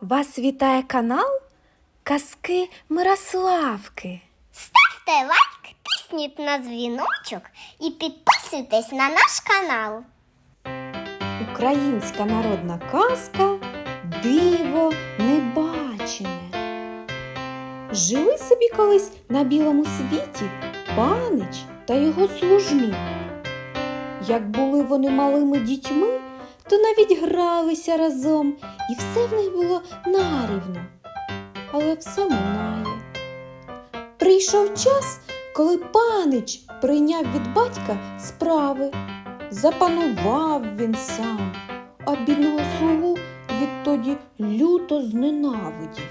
Вас вітає канал Казки Мирославки. Ставте лайк, тисніть на дзвіночок і підписуйтесь на наш канал. Українська народна казка Диво небачене. Жили собі колись на білому світі панич та його служник. Як були вони малими дітьми, то навіть гралися разом, і все в них було нарівно. Але все минає. Прийшов час, коли панич прийняв від батька справи. Запанував він сам, а бідного слугу відтоді люто зненавидів.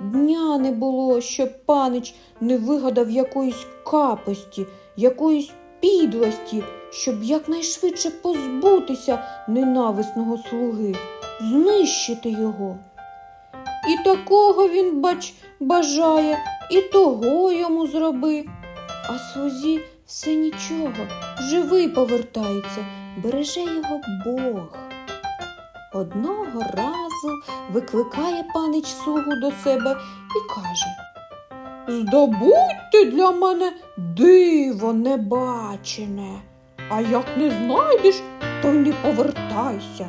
Дня не було, щоб панич не вигадав якоїсь капості, якоїсь підлості, щоб якнайшвидше позбутися ненависного слуги, знищити його. І такого він, бач, бажає, і того йому зроби. А слузі все нічого, живий повертається, береже його Бог. Одного разу викликає панич слугу до себе і каже Здобудьте для мене диво небачене, а як не знайдеш, то й не повертайся,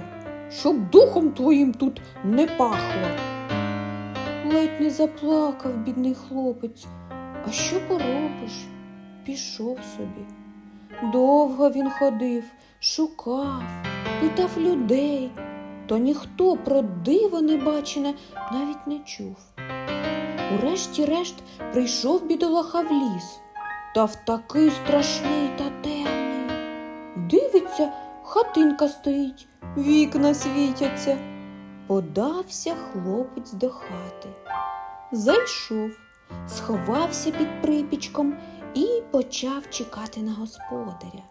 щоб духом твоїм тут не пахло. Ледь не заплакав бідний хлопець. А що поробиш? Пішов собі. Довго він ходив, шукав, питав людей, то ніхто про диво небачене навіть не чув. Урешті-решт прийшов бідолаха в ліс, та в такий страшний та темний. Дивиться, хатинка стоїть, вікна світяться. Подався хлопець до хати. Зайшов, сховався під припічком і почав чекати на господаря.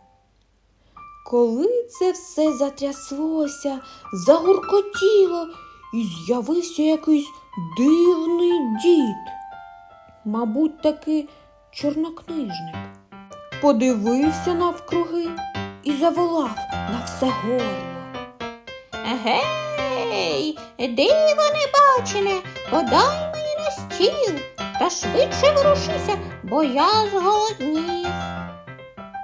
Коли це все затряслося, загуркотіло, і з'явився якийсь дивний дід. Мабуть, таки чорнокнижник. Подивився навкруги і заволав на все горло. Гей, диво небачене, подай мені на стіл та швидше ворушися, бо я зголоднів.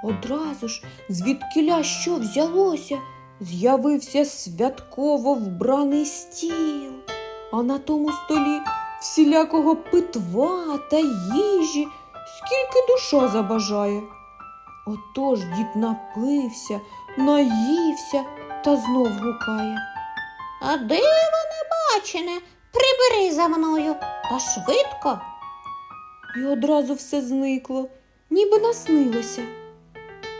Одразу ж, звідкиля що взялося, з'явився святково вбраний стіл, а на тому столі всілякого питва та їжі, скільки душа забажає. Отож дід напився, наївся та знов гукає. А диво небачене, прибери за мною та швидко. І одразу все зникло, ніби наснилося.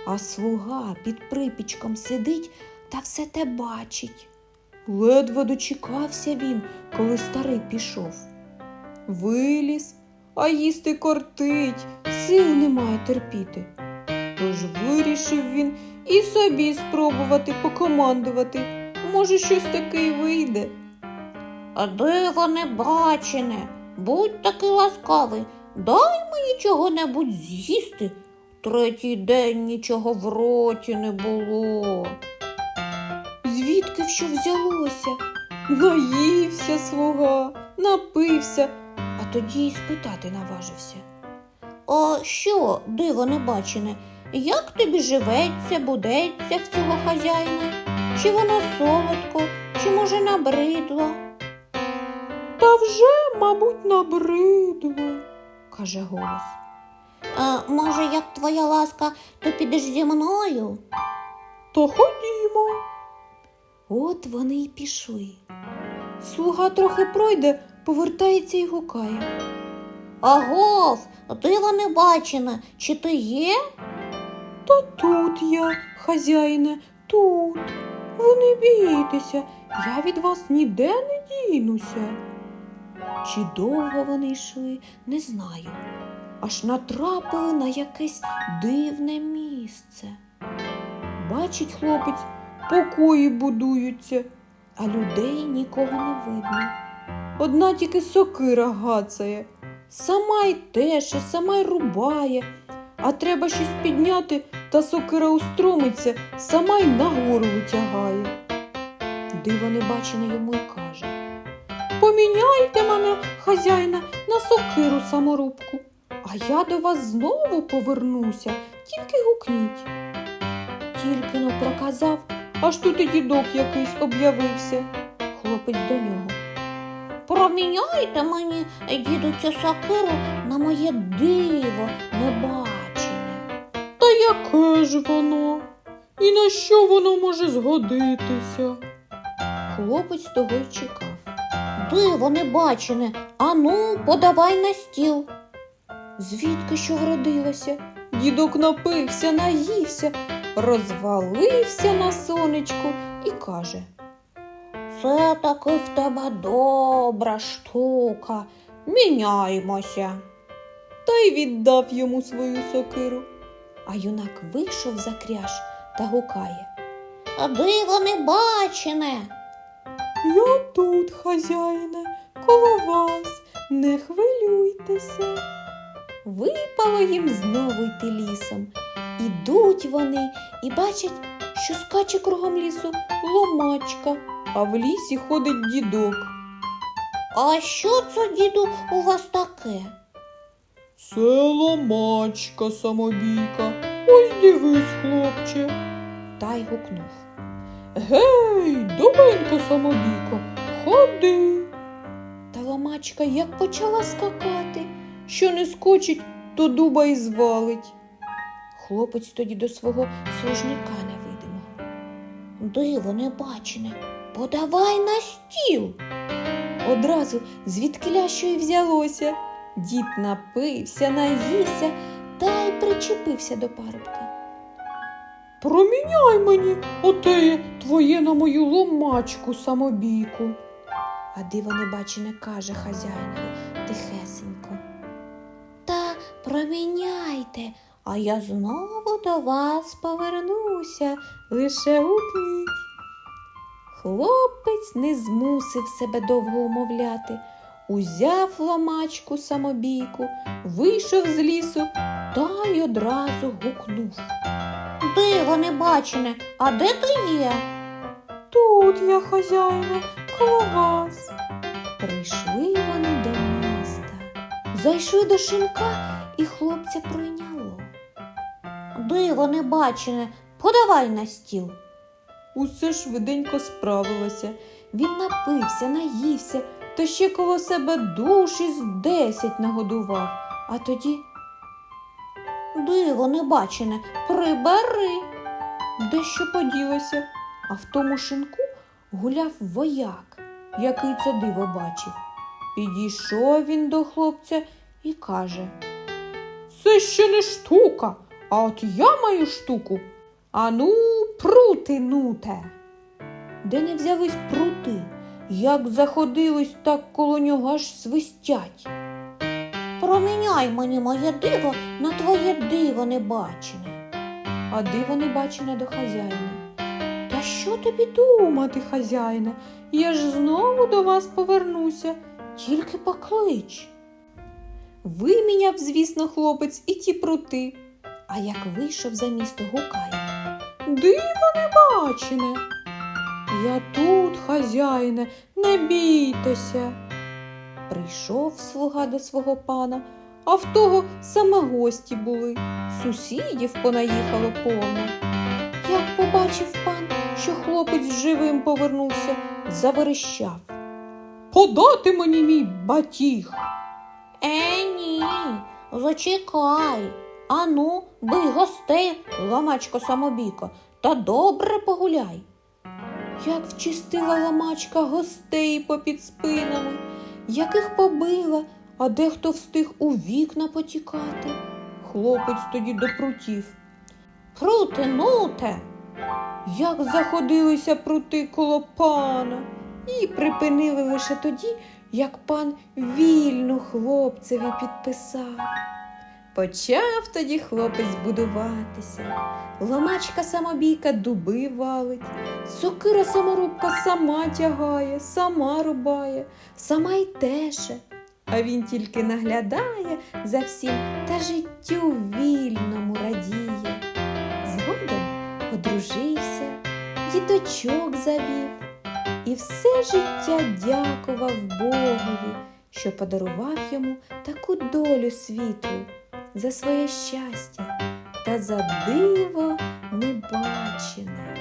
А слуга під припічком сидить та все те бачить. Ледве дочекався він, коли старий пішов. Виліз, а їсти кортить, сил немає терпіти. Тож вирішив він і собі спробувати покомандувати. Може, щось таке й вийде. А диво небачене, будь таки ласкавий, дай мені чого-небудь з'їсти. Третій день нічого в роті не було. Звідки що взялося? Наївся слуга, напився, а тоді й спитати наважився. А що, диво небачене, як тобі живеться, будеться в цього хазяїна? Чи воно солодко, чи, може, набридло? Та вже, мабуть, набридло, каже голос. А може, як твоя ласка, то підеш зі мною? То ходімо. От вони й пішли. Слуга трохи пройде, повертається і гукає. Агов, диво не бачене, чи ти є? Та тут я, хазяїне, тут. Ви не бійтеся, я від вас ніде не дінуся. Чи довго вони йшли, не знаю. Аж натрапили на якесь дивне місце. Бачить хлопець, покої будуються, а людей нікого не видно. Одна тільки сокира гацає, сама й теше, сама й рубає, а треба щось підняти, та сокира устромиться, сама й нагору витягає. Диво небачене йому й каже. поміняйте мене, хазяїна, на сокиру саморубку, а я до вас знову повернуся, тільки гукніть. Тільки но проказав, аж тут і дідок якийсь об'явився. Хлопець до нього. Проміняйте мені, діду, цю сокиру на моє диво небачене. Яке ж воно? І на що воно може згодитися? Хлопець того й чекав. Диво небачене, ану, подавай на стіл. Звідки що вродилося? Дідок напився, наївся, розвалився на сонечку і каже. Це таки в тебе добра штука. Міняймося. Та й віддав йому свою сокиру. А юнак вийшов за кряж та гукає. А диво небачене. Я тут, хазяїне, коло вас, не хвилюйтеся. Випало їм знову йти лісом. Ідуть вони і бачать, що скаче кругом лісу ломачка, а в лісі ходить дідок. А що це, діду, у вас таке? Це ломачка самобійка. Ось дивись, хлопче. Та й гукнув. Гей, добенько самобійко, ходи. Та ломачка як почала скакати, що не скочить, то дуба й звалить. Хлопець тоді до свого служника невидимого. Диво небачене, подавай на стіл. Одразу звідкиля що й взялося. Дід напився, наївся та й причепився до парубка. Проміняй мені оте твоє на мою ломачку самобійку. А диво небачене каже хазяїнові тихесенько. Та проміняйте, а я знову до вас повернуся, лише гукніть. Хлопець не змусив себе довго умовляти, узяв ломачку самобійку, вийшов з лісу та й одразу гукнув. Диво небачене, а де ти є? Тут я, хазяїне, коло вас. Прийшли вони до міста. Зайшли до шинка і хлопця пройняло. Диво небачене, подавай на стіл. Усе швиденько справилося. Він напився, наївся, та ще коло себе душ із десять нагодував. А тоді диво небачене, прибери. Дещо поділося, а в тому шинку гуляв вояк, який це диво бачив. Підійшов він до хлопця і каже: Це ще не штука, а от я маю штуку. Ану, прути нуте. Де не взялись прути, як заходились, так коло нього аж свистять. Проміняй мені моє диво на твоє диво небачене. А диво небачене до хазяїна. Та що тобі думати, хазяїне? Я ж знову до вас повернуся, тільки поклич. Виміняв, звісно, хлопець і ті прути, а як вийшов за місто, гукає. Диво небачене. Я тут, хазяїне, не бійтеся. Прийшов слуга до свого пана, а в того саме гості були. Сусідів понаїхало повно. Як побачив пан, що хлопець живим повернувся, заверещав. Подати мені мій батіг. Е, ні, зачекай. Ану, бий гостей, ламачко самобіко, та добре погуляй. Як вчистила ламачка гостей попід спинами, яких побила, а дехто встиг у вікна потікати. Хлопець тоді до прутів. Прути, нуте. Як заходилися прути коло пана, і припинили лише тоді, як пан вільну хлопцеві підписав. Почав тоді хлопець будуватися. Ломачка самобійка дуби валить, сокира саморубка сама тягає, сама рубає, сама й теше. А він тільки наглядає за всім та життю вільному радіє. Згодом одружився, діточок завів, і все життя дякував Богові, що подарував йому таку долю світлу за своє щастя та за диво небачене.